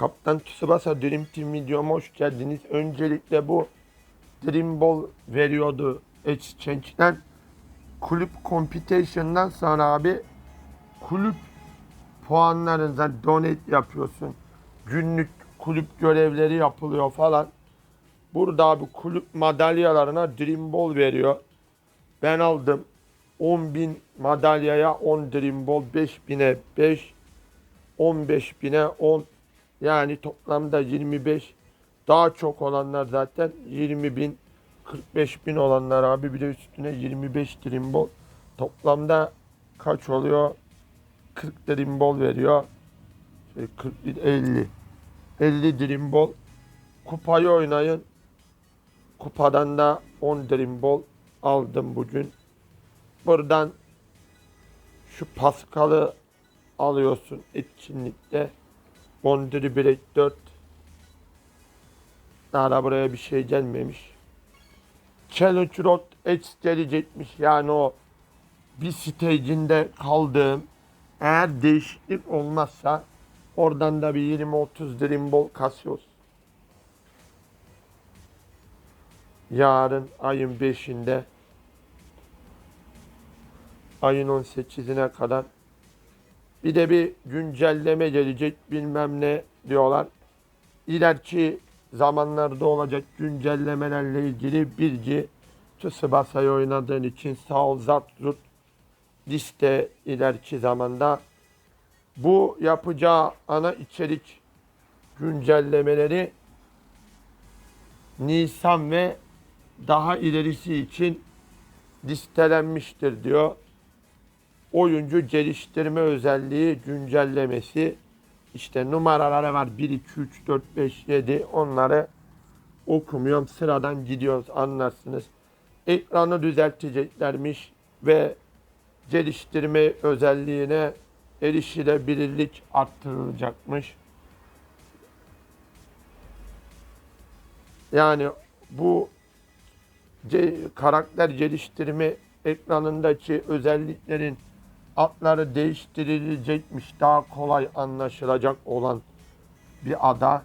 Kaptan Tsubasa Dream Team videoma hoş geldiniz. Öncelikle bu Dream Ball veriyordu Exchange'den. Kulüp Competition'dan sonra abi kulüp puanlarınıza donate yapıyorsun. Günlük kulüp görevleri yapılıyor falan. Burada abi kulüp madalyalarına Dream Ball veriyor. Ben aldım 10.000 madalyaya 10 Dream Ball 5.000'e 5 15.000'e 10 yani toplamda 25 daha çok olanlar zaten 20 bin 45 bin olanlar abi. Bir de üstüne 25 Dream Ball toplamda kaç oluyor? 40 Dream Ball veriyor. Şey 40 değil, 50 50 Dream Ball kupayı oynayın. Kupadan da 10 Dream Ball aldım bugün. Buradan şu Pascal'ı alıyorsun etkinlikte. Bondri Break 4. Daha buraya bir şey gelmemiş. Challenge Road X gelecekmiş. Yani o bir stage'inde kaldığım eğer değişiklik olmazsa oradan da bir 20-30 Dream Ball kasıyoruz. Yarın ayın 5'inde ayın 18'ine kadar bir de bir güncelleme gelecek bilmem ne diyorlar. İleriki zamanlarda olacak güncellemelerle ilgili bilgi Tsubasa'yı oynadığın için sağ ol Zapzut liste ileriki zamanda bu yapacağı ana içerik güncellemeleri Nisan ve daha ilerisi için listelenmiştir diyor oyuncu geliştirme özelliği güncellemesi. İşte numaraları var. 1 2 3 4 5 7 onları okumuyorum. Sıradan gidiyoruz. Anlarsınız. Ekranı düzelteceklermiş ve geliştirme özelliğine erişilebilirlik arttırılacakmış. Yani bu karakter geliştirme ekranındaki özelliklerin adları değiştirilecekmiş. Daha kolay anlaşılacak olan bir ada.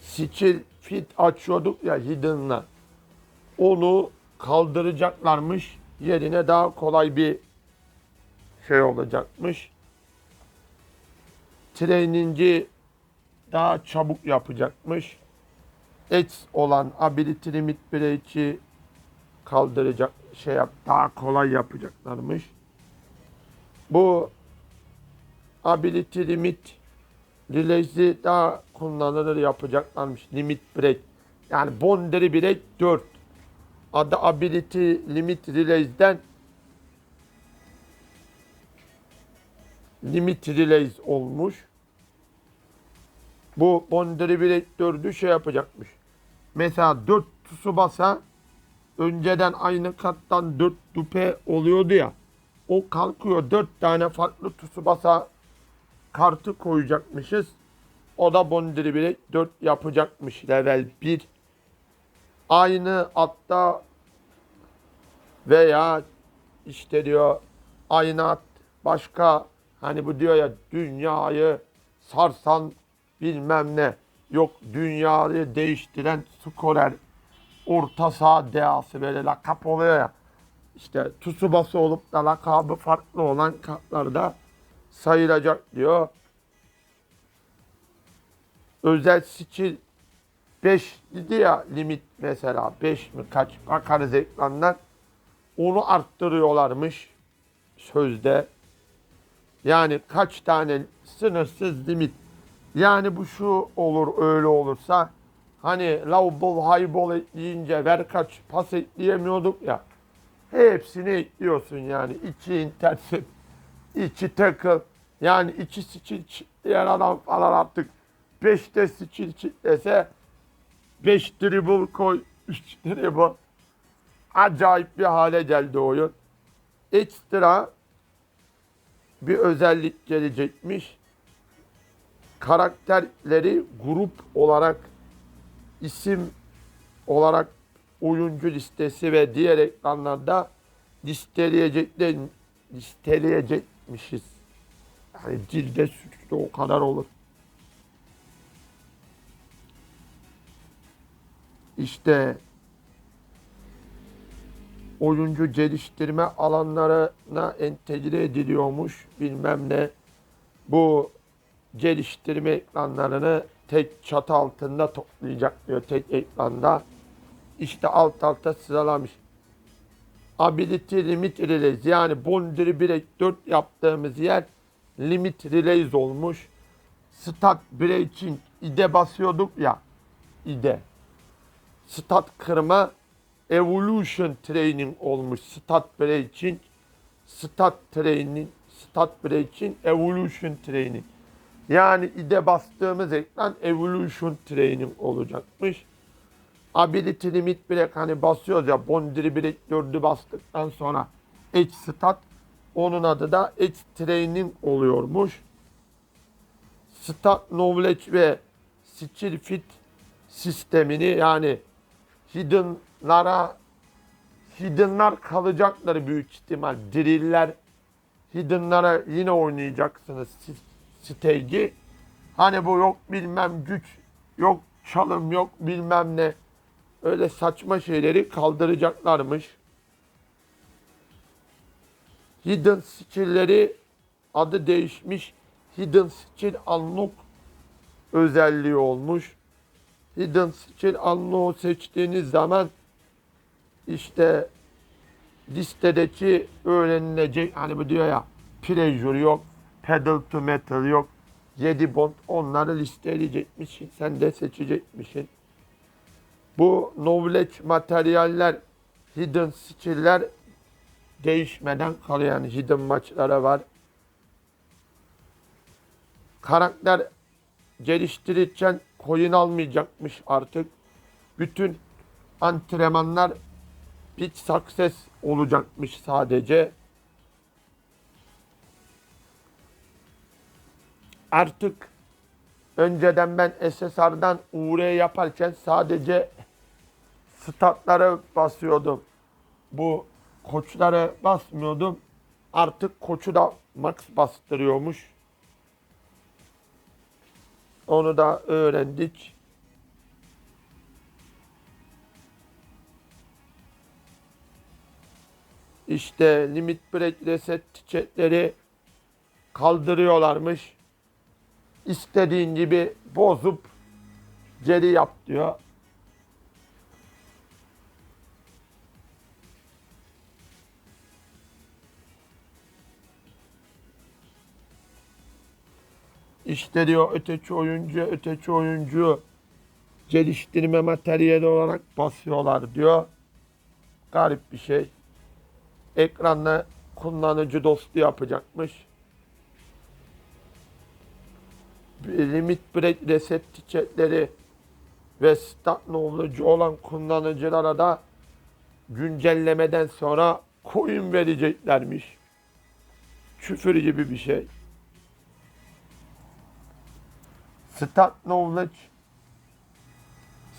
Skill fit açıyorduk ya Hidden'la. Onu kaldıracaklarmış. Yerine daha kolay bir şey olacakmış. Training'i daha çabuk yapacakmış. X olan ability limit break'i kaldıracak şey yap daha kolay yapacaklarmış. Bu ability limit release'i daha kullanılır yapacaklarmış. Limit break. Yani boundary break 4. Adı ability limit release'den limit release olmuş. Bu boundary break 4'ü şey yapacakmış. Mesela 4 Tsubasa önceden aynı kattan 4 dupe oluyordu ya. O kalkıyor 4 tane farklı Tsubasa kartı koyacakmışız. O da Bondri Break 4 yapacakmış level 1. Aynı atta veya işte diyor aynı at başka hani bu diyor ya dünyayı sarsan bilmem ne yok dünyayı değiştiren skorer orta saha dehası böyle lakap oluyor ya. İşte Tsubasa olup da lakabı farklı olan kartlarda sayılacak diyor. Özel skill 5 dedi ya limit mesela 5 mi kaç bakarız ekrandan. Onu arttırıyorlarmış sözde. Yani kaç tane sınırsız limit. Yani bu şu olur öyle olursa hani low ball high ball ekleyince ver kaç pas ekleyemiyorduk ya. Hepsini ekliyorsun yani. İki intercept, iki tackle. Yani iki skill çitleyen adam falan artık. Beşte skill çitlese beş dribble koy, üç dribble. Acayip bir hale geldi oyun. Ekstra bir özellik gelecekmiş. Karakterleri grup olarak isim olarak oyuncu listesi ve diğer ekranlarda listeleyecekler listeleyecekmişiz. hani cilde sürçtü o kadar olur. İşte oyuncu geliştirme alanlarına entegre ediliyormuş bilmem ne. Bu geliştirme ekranlarını tek çatı altında toplayacak diyor tek ekranda. İşte alt alta sıralamış. Ability Limit Release yani Boundary Break 4 yaptığımız yer Limit Release olmuş. Stat Breaking ide basıyorduk ya ide. Stat kırma Evolution Training olmuş. Stat Breaking Stat Training Stat Breaking Evolution Training. Yani ide bastığımız ekran Evolution Training olacakmış. Ability Limit Break hani basıyoruz ya Boundary Break 4'ü bastıktan sonra Edge Stat onun adı da Edge Training oluyormuş. Stat Knowledge ve Skill Fit sistemini yani Hidden'lara Hidden'lar kalacakları büyük ihtimal. Drill'ler Hidden'lara yine oynayacaksınız stage'i. Hani bu yok bilmem güç, yok çalım, yok bilmem ne. Öyle saçma şeyleri kaldıracaklarmış. Hidden skill'leri adı değişmiş. Hidden skill unlock özelliği olmuş. Hidden skill unlock'u seçtiğiniz zaman işte listedeki öğrenilecek hani bu diyor ya pressure yok, pedal to metal yok, 7 bond onları listeleyecekmişsin. Sen de seçecekmişsin. Bu knowledge materyaller, hidden skill'ler değişmeden kalıyor. Yani hidden maçlara var. Karakter geliştirirken coin almayacakmış artık. Bütün antrenmanlar pitch success olacakmış sadece. Artık önceden ben SSR'dan UR yaparken sadece statlara basıyordum. Bu koçlara basmıyordum. Artık koçu da max bastırıyormuş. Onu da öğrendik. İşte limit break reset ticketleri kaldırıyorlarmış. İstediğin gibi bozup geri yap diyor. İşte diyor öteki oyuncu, öteki oyuncu geliştirme materyali olarak basıyorlar diyor. Garip bir şey. Ekranla kullanıcı dostu yapacakmış. Limit break reset ticketleri ve stat knowledge olan kullanıcılara da güncellemeden sonra coin vereceklermiş. Küfür gibi bir şey. Stat knowledge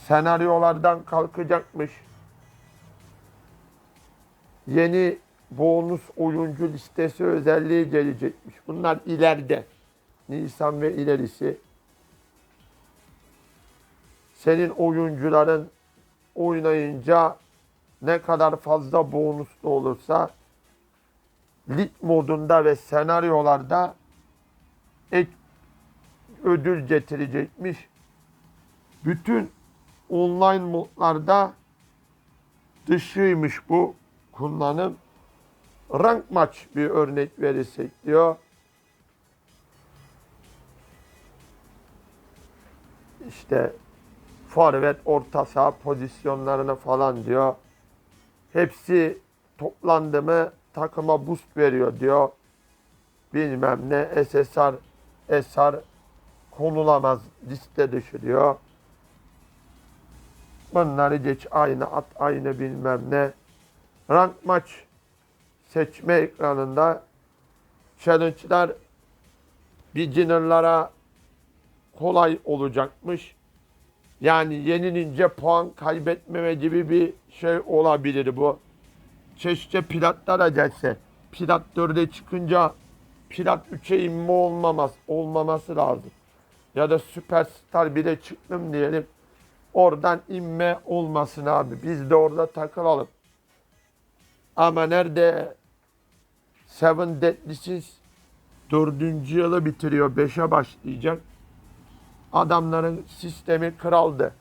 senaryolardan kalkacakmış. Yeni bonus oyuncu listesi özelliği gelecekmiş. Bunlar ileride. Nisan ve ilerisi. Senin oyuncuların oynayınca ne kadar fazla bonuslu olursa lig modunda ve senaryolarda ek ödül getirecekmiş. Bütün online modlarda dışıymış bu kullanım. Rank maç bir örnek verirsek diyor. İşte forvet orta saha pozisyonlarını falan diyor. Hepsi toplandı mı takıma boost veriyor diyor. Bilmem ne SSR, SR konulamaz liste dışı diyor. Bunları geç aynı at aynı bilmem ne. Rank maç seçme ekranında challenge'lar beginner'lara kolay olacakmış. Yani yenilince puan kaybetmeme gibi bir şey olabilir bu. Keşke platlara gelse. Plat 4'e çıkınca Plat 3'e inme olmaması, olmaması lazım. Ya da Süperstar 1'e çıktım diyelim. Oradan inme olmasın abi. Biz de orada takılalım. Ama nerede Seven Deadly dördüncü yılı bitiriyor. Beşe başlayacak. Adamların sistemi kraldı.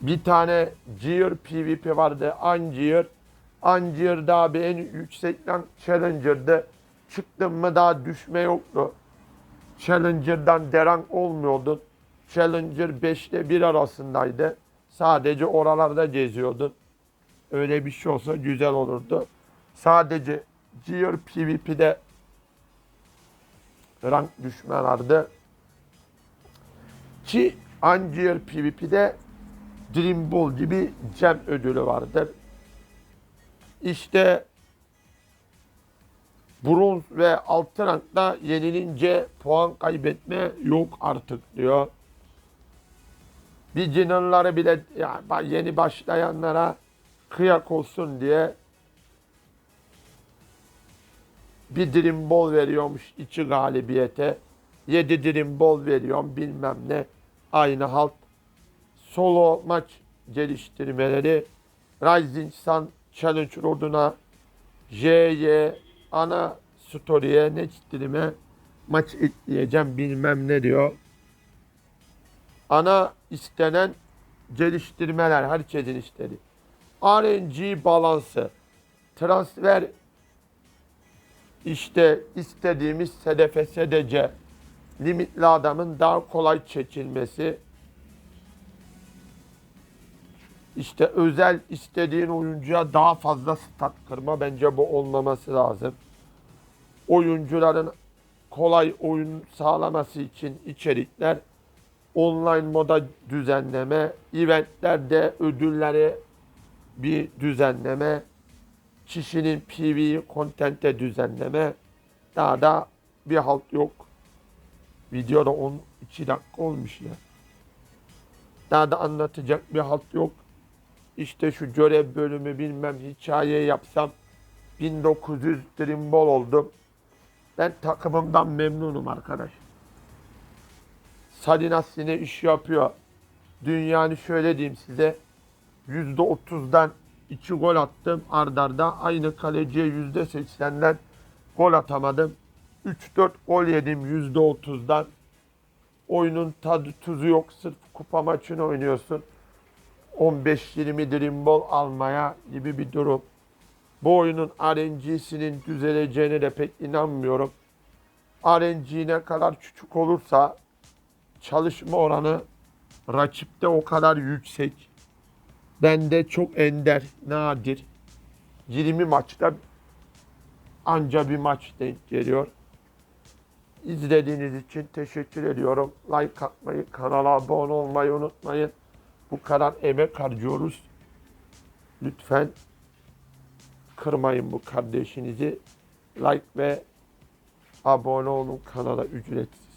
Bir tane Gear PvP vardı. Angier. Angier'da abi en yüksek rank Challenger'dı. Çıktın mı daha düşme yoktu. Challenger'dan deran olmuyordun. Challenger 5'te 1 arasındaydı. Sadece oralarda geziyordun. Öyle bir şey olsa güzel olurdu. Sadece Gear PvP'de rank düşme vardı. Ki Angier PvP'de Dream Ball gibi cem ödülü vardır. İşte bronz ve altın rankta yenilince puan kaybetme yok artık diyor. Beginner'ları bile ya yeni başlayanlara kıyak olsun diye bir Dream Ball veriyormuş içi galibiyete. 7 Dream Ball veriyorum bilmem ne. Aynı halt. Solo maç geliştirmeleri. Rising Sun Challenge Road'una JY ana story'e ne stream'e maç ekleyeceğim bilmem ne diyor. Ana istenen geliştirmeler herkesin istediği. RNG balansı, transfer işte istediğimiz sedefe sedece limitli adamın daha kolay çekilmesi, işte özel istediğin oyuncuya daha fazla stat kırma bence bu olmaması lazım. Oyuncuların kolay oyun sağlaması için içerikler, online moda düzenleme, eventlerde ödülleri bir düzenleme, kişinin PvE kontente düzenleme, daha da bir halt yok. Videoda 12 dakika olmuş ya. Daha da anlatacak bir halt yok. İşte şu görev bölümü bilmem hikaye yapsam 1900 Dream Ball oldum. Ben takımımdan memnunum arkadaş. Salinas yine iş yapıyor. Dünyanı şöyle diyeyim size. %30'dan 2 gol attım ardarda. Aynı kaleciye %80'den gol atamadım. 3-4 gol yedim %30'dan. Oyunun tadı tuzu yok. Sırf kupa maçını oynuyorsun. 15-20 Dream Ball almaya gibi bir durum. Bu oyunun RNG'sinin düzeleceğine de pek inanmıyorum. RNG ne kadar küçük olursa çalışma oranı rakipte o kadar yüksek. Bende çok ender, nadir. 20 maçta anca bir maç denk geliyor. İzlediğiniz için teşekkür ediyorum. Like atmayı, kanala abone olmayı unutmayın. Bu kadar emek harcıyoruz. Lütfen kırmayın bu kardeşinizi. Like ve abone olun kanala ücretsiz.